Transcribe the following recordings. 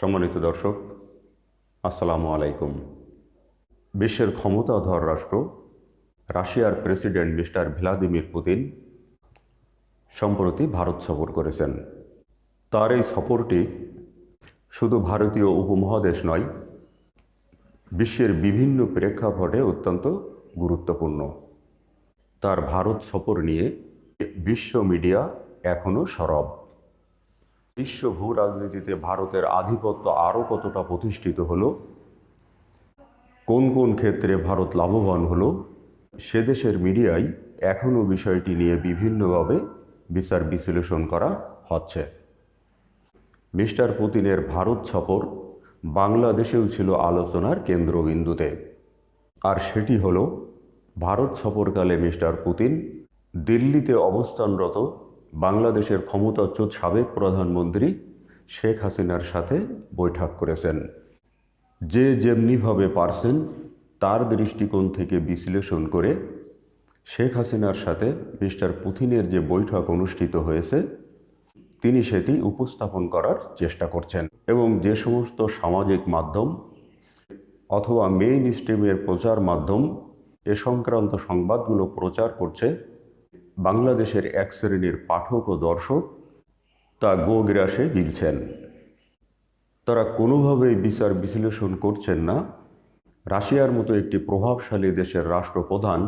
সম্মানিত দর্শক, আসসালামু আলাইকুম। বিশ্বের ক্ষমতাধর রাষ্ট্র, রাশিয়ার প্রেসিডেন্ট মিস্টার ভ্লাদিমির পুতিন সম্প্রতি ভারত সফর করেছেন। তার এই সফরটি শুধু ভারতীয় উপমহাদেশ নয়, বিশ্বের বিভিন্ন প্রেক্ষাপটে অত্যন্ত গুরুত্বপূর্ণ। তার ভারত সফর নিয়ে বিশ্ব মিডিয়া এখনও সরব। বিশ্ব ভূ রাজনীতিতে ভারতের আধিপত্য আরও কতটা প্রতিষ্ঠিত হলো? কোন কোন ক্ষেত্রে ভারত লাভবান হলো? সে দেশের মিডিয়ায় এখনও বিষয়টি নিয়ে বিভিন্নভাবে বিচার বিশ্লেষণ করা হচ্ছে। মিস্টার পুতিনের ভারত সফর বাংলাদেশেও ছিল আলোচনার কেন্দ্রবিন্দুতে। আর সেটি হল, ভারত সফরকালে মিস্টার পুতিন দিল্লিতে অবস্থানরত বাংলাদেশের ক্ষমতাচ্যুত সাবেক প্রধানমন্ত্রী শেখ হাসিনার সাথে বৈঠক করেছেন। যে যেমনিভাবে পারছেন, তার দৃষ্টিকোণ থেকে বিশ্লেষণ করে শেখ হাসিনার সাথে মিস্টার পুতিনের যে বৈঠক অনুষ্ঠিত হয়েছে, তিনি সেটি উপস্থাপন করার চেষ্টা করছেন এবং যে সমস্ত সামাজিক মাধ্যম অথবা মেইন স্ট্রিমের প্রচার মাধ্যম এ সংক্রান্ত সংবাদগুলো প্রচার করছে বাংলাদেশের এক শ্রেণির পাঠক ও দর্শক তা গোগ্রাসে গিলছেন। তারা কোনোভাবেই বিচার বিশ্লেষণ করছেন না। রাশিয়ার মতো একটি প্রভাবশালী দেশের রাষ্ট্রপ্রধান,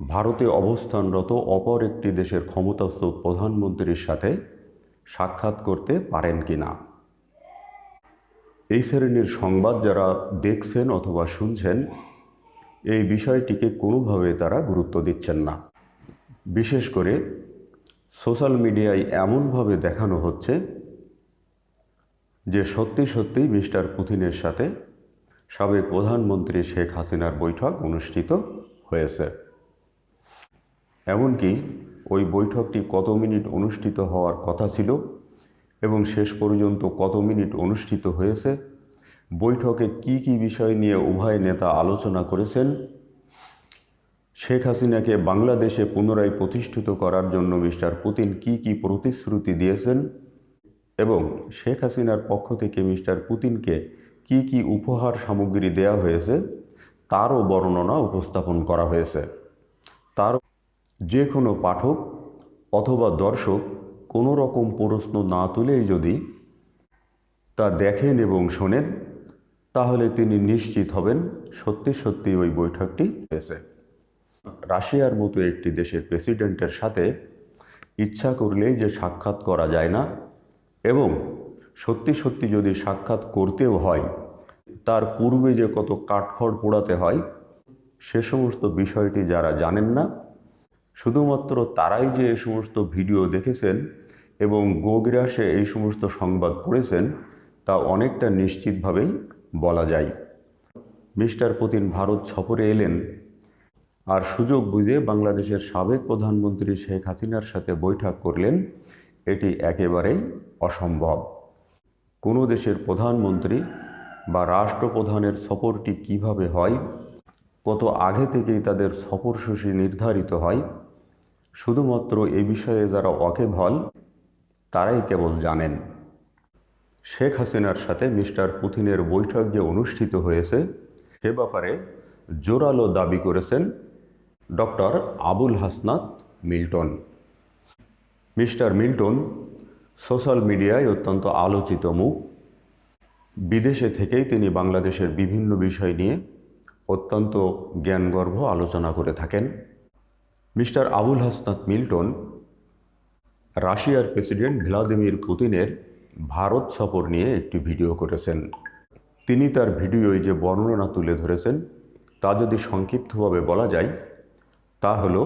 ভারতে অবস্থানরত অপর একটি দেশের ক্ষমতাস্থ প্রধানমন্ত্রীর সাথে সাক্ষাৎ করতে পারেন কি না এই শ্রেণির সংবাদ যারা দেখছেন অথবা শুনছেন, এই বিষয়টিকে কোনোভাবে তারা গুরুত্ব দিচ্ছেন না। বিশেষ করে সোশ্যাল মিডিয়ায় এমনভাবে দেখানো হচ্ছে যে সত্যি সত্যিই মিস্টার পুতিনের সাথে সাবেক প্রধানমন্ত্রী শেখ হাসিনার বৈঠক অনুষ্ঠিত হয়েছে। এমনকি ওই বৈঠকটি কত মিনিট অনুষ্ঠিত হওয়ার কথা ছিল এবং শেষ পর্যন্ত কত মিনিট অনুষ্ঠিত হয়েছে, বৈঠকে কি কি বিষয় নিয়ে উভয় নেতা আলোচনা করেছেন শেখ হাসিনাকে বাংলাদেশে পুনরায় প্রতিষ্ঠিত করার জন্য মিস্টার পুতিন কি কি প্রতিশ্রুতি দিয়েছেন? এবং শেখ হাসিনার পক্ষ থেকে মিস্টার পুতিনকে কি কি উপহার সামগ্রী দেয়া হয়েছে? তারও বর্ণনা উপস্থাপন করা হয়েছে। তার যে কোনো পাঠক অথবা দর্শক কোনো রকম প্রশ্ন না তুলেই যদি তা দেখেন এবং শোনেন, তাহলে তিনি নিশ্চিত হবেন সত্যি সত্যি ওই বৈঠকটি হয়েছে। রাশিয়ার মতো একটি দেশের প্রেসিডেন্টের সাথে ইচ্ছা করলেই যে সাক্ষাৎ করা যায় না এবং সত্যি সত্যি যদি সাক্ষাৎ করতেও হয়, তার পূর্বে যে কত কাঠখড় পোড়াতে হয়, সে সমস্ত বিষয়টি যারা জানেন না, শুধুমাত্র তারাই যে এই সমস্ত ভিডিও দেখেছেন এবং গোগ্রাসে এই সমস্ত সংবাদ পড়েছেন, তা অনেকটা নিশ্চিতভাবেই বলা যায়। মিস্টার পুতিন ভারত সফরে এলেন আর সুযোগ বুঝে বাংলাদেশের সাবেক প্রধানমন্ত্রী শেখ হাসিনার সাথে বৈঠক করলেন, এটি একেবারেই অসম্ভব। কোনো দেশের প্রধানমন্ত্রী বা রাষ্ট্রপ্রধানের সফরটি কীভাবে হয়, কত আগে থেকেই তাদের সফরসূচি নির্ধারিত হয়, শুধুমাত্র এ বিষয়ে যারা ওয়াকেবহল তারাই কেবল জানেন। শেখ হাসিনার সাথে মিস্টার পুতিনের বৈঠক যে অনুষ্ঠিত হয়েছে, সে ব্যাপারে জোরালো দাবি করেছেন doctor Abul Hasnat Milton. Mister Milton, social মিডিয়ায় অত্যন্ত আলোচিত মুখ। বিদেশে থেকেই তিনি বাংলাদেশের বিভিন্ন বিষয় নিয়ে অত্যন্ত জ্ঞানগর্ভ আলোচনা করে থাকেন। মিস্টার আবুল হাসনাত মিল্টন, রাশিয়ার প্রেসিডেন্ট ভ্লাদিমির পুতিনের ভারত সফর নিয়ে একটি ভিডিও করেছেন। তিনি তার ভিডিওয় যে বর্ণনা তুলে ধরেছেন, তা যদি সংক্ষিপ্তভাবে বলা যায় তা হল,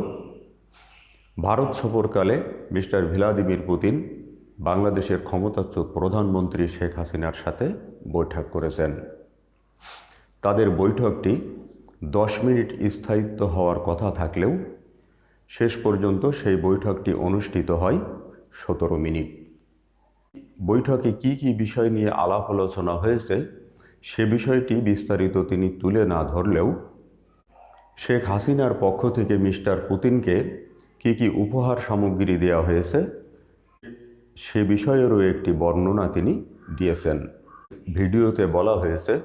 ভারত সফরকালে মিস্টার ভ্লাদিমির পুতিন বাংলাদেশের ক্ষমতাচ্যুত প্রধানমন্ত্রী শেখ হাসিনার সাথে বৈঠক করেছেন। তাদের বৈঠকটি দশ মিনিট স্থায়িত্ব হওয়ার কথা থাকলেও শেষ পর্যন্ত সেই বৈঠকটি অনুষ্ঠিত হয় সতেরো মিনিট। বৈঠকে কি কি বিষয় নিয়ে আলাপ আলোচনা হয়েছে সে বিষয়টি বিস্তারিত তিনি তুলে না ধরলেও শেখ হাসিনার পক্ষ থেকে মিস্টার পুতিনকে কি কি উপহার সামগ্রী দেওয়া হয়েছে? সে বিষয়েরও একটি বর্ণনা তিনি দিয়েছেন। ভিডিওতে বলা হয়েছে,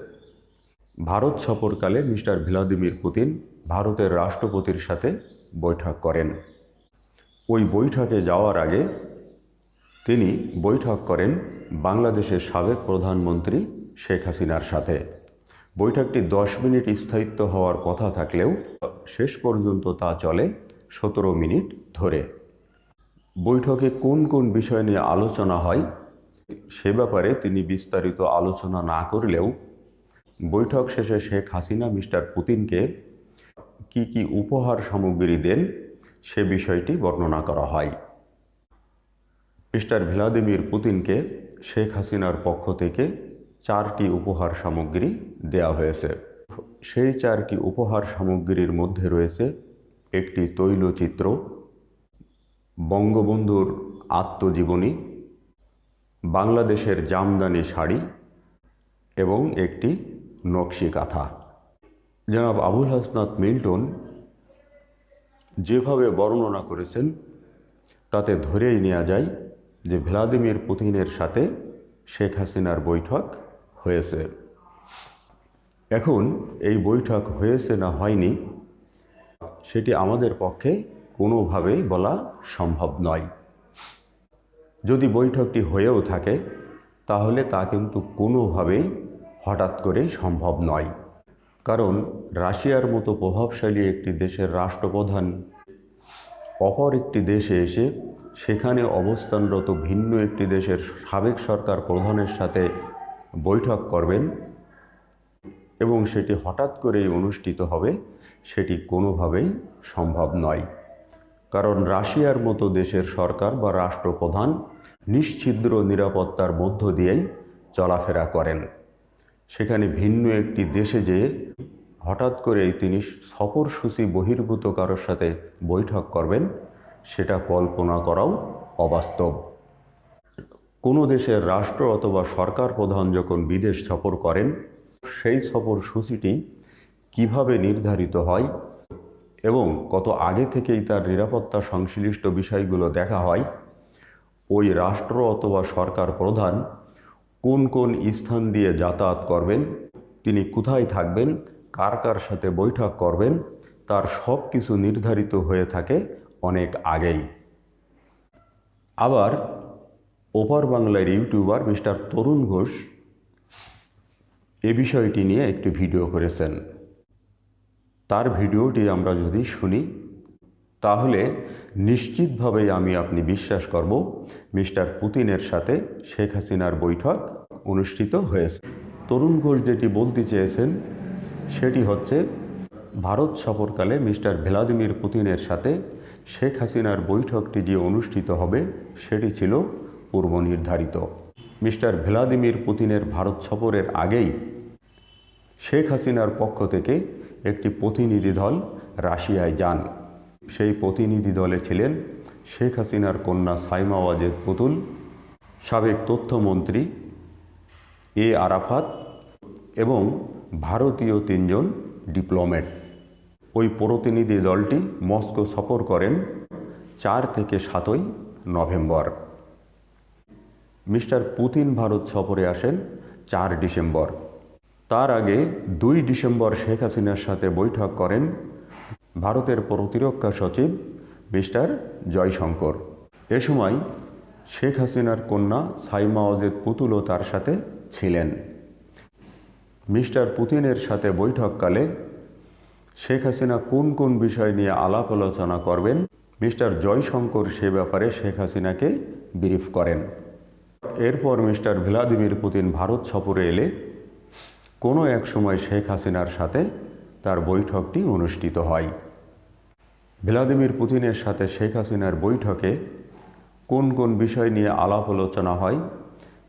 ভারত সফরকালে মিস্টার ভ্লাদিমির পুতিন ভারতের রাষ্ট্রপতির সাথে বৈঠক করেন। ওই বৈঠকে যাওয়ার আগে তিনি বৈঠক করেন বাংলাদেশের সাবেক প্রধানমন্ত্রী শেখ হাসিনার সাথে। বৈঠকটি দশ মিনিট স্থায়িত্ব হওয়ার কথা থাকলেও শেষ পর্যন্ত তা চলে সতেরো মিনিট ধরে। বৈঠকে কোন কোন বিষয় নিয়ে আলোচনা হয় সে ব্যাপারে তিনি বিস্তারিত আলোচনা না করলেও বৈঠক শেষে শেখ হাসিনা মিস্টার পুতিনকে কি কি উপহার সামগ্রী দেন সে বিষয়টি বর্ণনা করা হয়। মিস্টার ভ্লাদিমির পুতিনকে শেখ হাসিনার পক্ষ থেকে চারটি উপহার সামগ্রী দেয়া হয়েছে। সেই চারটি উপহার সামগ্রীর মধ্যে রয়েছে একটি তৈলচিত্র, বঙ্গবন্ধুর আত্মজীবনী, বাংলাদেশের জামদানি শাড়ি এবং একটি নকশি কাঁথা জনাব আবুল হাসনাত মিল্টন যেভাবে বর্ণনা করেছেন, তাতে ধরেই নেওয়া যায় যে ভ্লাদিমির পুতিনের সাথে শেখ হাসিনার বৈঠক হয়েছে। এখন এই বৈঠক হয়েছে না হয়নি, সেটি আমাদের পক্ষে কোনোভাবেই বলা সম্ভব নয়। যদি বৈঠকটি হয়েও থাকে, তাহলে তা কিন্তু কোনোভাবেই হঠাৎ করে সম্ভব নয়। কারণ রাশিয়ার মতো প্রভাবশালী একটি দেশের রাষ্ট্রপ্রধান অপর একটি দেশে এসে সেখানে অবস্থানরত ভিন্ন একটি দেশের সাবেক সরকার প্রধানের সাথে বৈঠক করবেন এবং সেটি হঠাৎ করেই অনুষ্ঠিত হবে, সেটি কোনোভাবেই সম্ভব নয়। কারণ রাশিয়ার মতো দেশের সরকার বা রাষ্ট্রপ্রধান নিশ্ছিদ্র নিরাপত্তার মধ্য দিয়েই চলাফেরা করেন। সেখানে ভিন্ন একটি দেশে যেয়ে হঠাৎ করেই তিনি সফরসূচি বহির্ভূত কারোর সাথে বৈঠক করবেন, সেটা কল্পনা করাও অবাস্তব। কোনো দেশের রাষ্ট্র অথবা সরকার প্রধান যখন বিদেশ সফর করেন, সেই সফর সূচিটি কীভাবে নির্ধারিত হয় এবং কত আগে থেকেই তার নিরাপত্তা সংশ্লিষ্ট বিষয়গুলো দেখা হয়, ওই রাষ্ট্র অথবা সরকার প্রধান কোন কোন স্থান দিয়ে যাতায়াত করবেন, তিনি কোথায় থাকবেন, কার কার সাথে বৈঠক করবেন, তার সব কিছু নির্ধারিত হয়ে থাকে অনেক আগেই। আবার ওপার বাংলার ইউটিউবার মিস্টার তরুণ ঘোষ এ বিষয়টি নিয়ে একটি ভিডিও করেছেন। তার ভিডিওটি আমরা যদি শুনি, তাহলে নিশ্চিতভাবেই আমি আপনি বিশ্বাস করব মিস্টার পুতিনের সাথে শেখ হাসিনার বৈঠক অনুষ্ঠিত হয়েছে। তরুণ ঘোষ যেটি বলতে চেয়েছেন, সেটি হচ্ছে, ভারত সফরকালে মিস্টার ভ্লাদিমির পুতিনের সাথে শেখ হাসিনার বৈঠকটি যে অনুষ্ঠিত হবে, সেটি ছিল পূর্ব নির্ধারিত। মিস্টার ভ্লাদিমির পুতিনের ভারত সফরের আগেই শেখ হাসিনার পক্ষ থেকে একটি প্রতিনিধি দল রাশিয়ায় যান। সেই প্রতিনিধি দলে ছিলেন শেখ হাসিনার কন্যা সাইমা ওয়াজেদ পুতুল, সাবেক তথ্যমন্ত্রী এ আরাফাত এবং ভারতীয় তিনজন ডিপ্লোম্যাট। ওই প্রতিনিধি দলটি মস্কো সফর করেন চার থেকে সাতই নভেম্বর। মিস্টার পুতিন ভারত সফরে আসেন চার ডিসেম্বর। তার আগে দুই ডিসেম্বর শেখ হাসিনার সাথে বৈঠক করেন ভারতের প্রতিরক্ষা সচিব মিস্টার জয়শঙ্কর। এ সময় শেখ হাসিনার কন্যা সাইমা অজেদ পুতুলও তার সাথে ছিলেন। মিস্টার পুতিনের সাথে বৈঠককালে শেখ হাসিনা কোন কোন বিষয় নিয়ে আলাপ আলোচনা করবেন, মিস্টার জয়শঙ্কর সে ব্যাপারে শেখ হাসিনাকে ব্রিফ করেন। এরপর মিস্টার ভ্লাদিমির পুতিন ভারত সফরে এলে কোনো এক সময় শেখ হাসিনার সাথে তার বৈঠকটি অনুষ্ঠিত হয়। ভ্লাদিমির পুতিনের সাথে শেখ হাসিনার বৈঠকে কোন কোন বিষয় নিয়ে আলাপ আলোচনা হয়,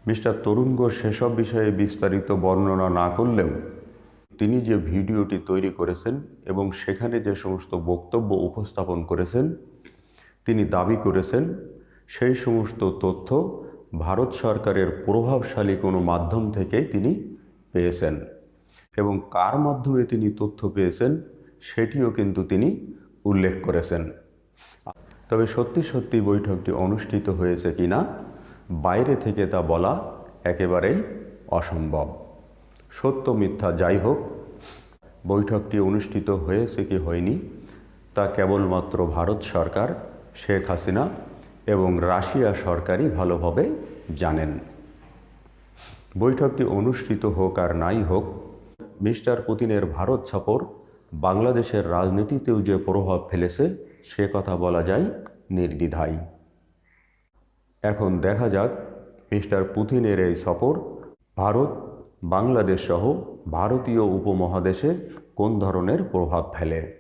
মিস্টার ঘোষ সেসব বিষয়ে বিস্তারিত বর্ণনা না করলেও তিনি যে ভিডিওটি তৈরি করেছেন এবং সেখানে যে সমস্ত বক্তব্য উপস্থাপন করেছেন, তিনি দাবি করেছেন, সেই সমস্ত তথ্য ভারত সরকারের প্রভাবশালী কোনো মাধ্যম থেকে তিনি পেয়েছেন এবং কার মাধ্যমে তিনি তথ্য পেয়েছেন সেটিও কিন্তু তিনি উল্লেখ করেছেন। তবে সত্যি সত্যি বৈঠকটি অনুষ্ঠিত হয়েছে কিনা বাইরে থেকে তা বলা একেবারেই অসম্ভব। সত্য মিথ্যা যাই হোক, বৈঠকটি অনুষ্ঠিত হয়েছে কি হয়নি তা কেবলমাত্র ভারত সরকার, শেখ হাসিনা এবং রাশিয়া সরকারই ভালোভাবে জানেন। বৈঠকটি অনুষ্ঠিত হোক আর নাই হোক, মিস্টার পুতিনের ভারত সফর বাংলাদেশের রাজনীতিতেও যে প্রভাব ফেলেছে, সে কথা বলা যায় নির্দ্বিধায়। এখন দেখা যাক মিস্টার পুতিনের এই সফর ভারত, বাংলাদেশ সহ ভারতীয় উপমহাদেশে কোন ধরনের প্রভাব ফেলে।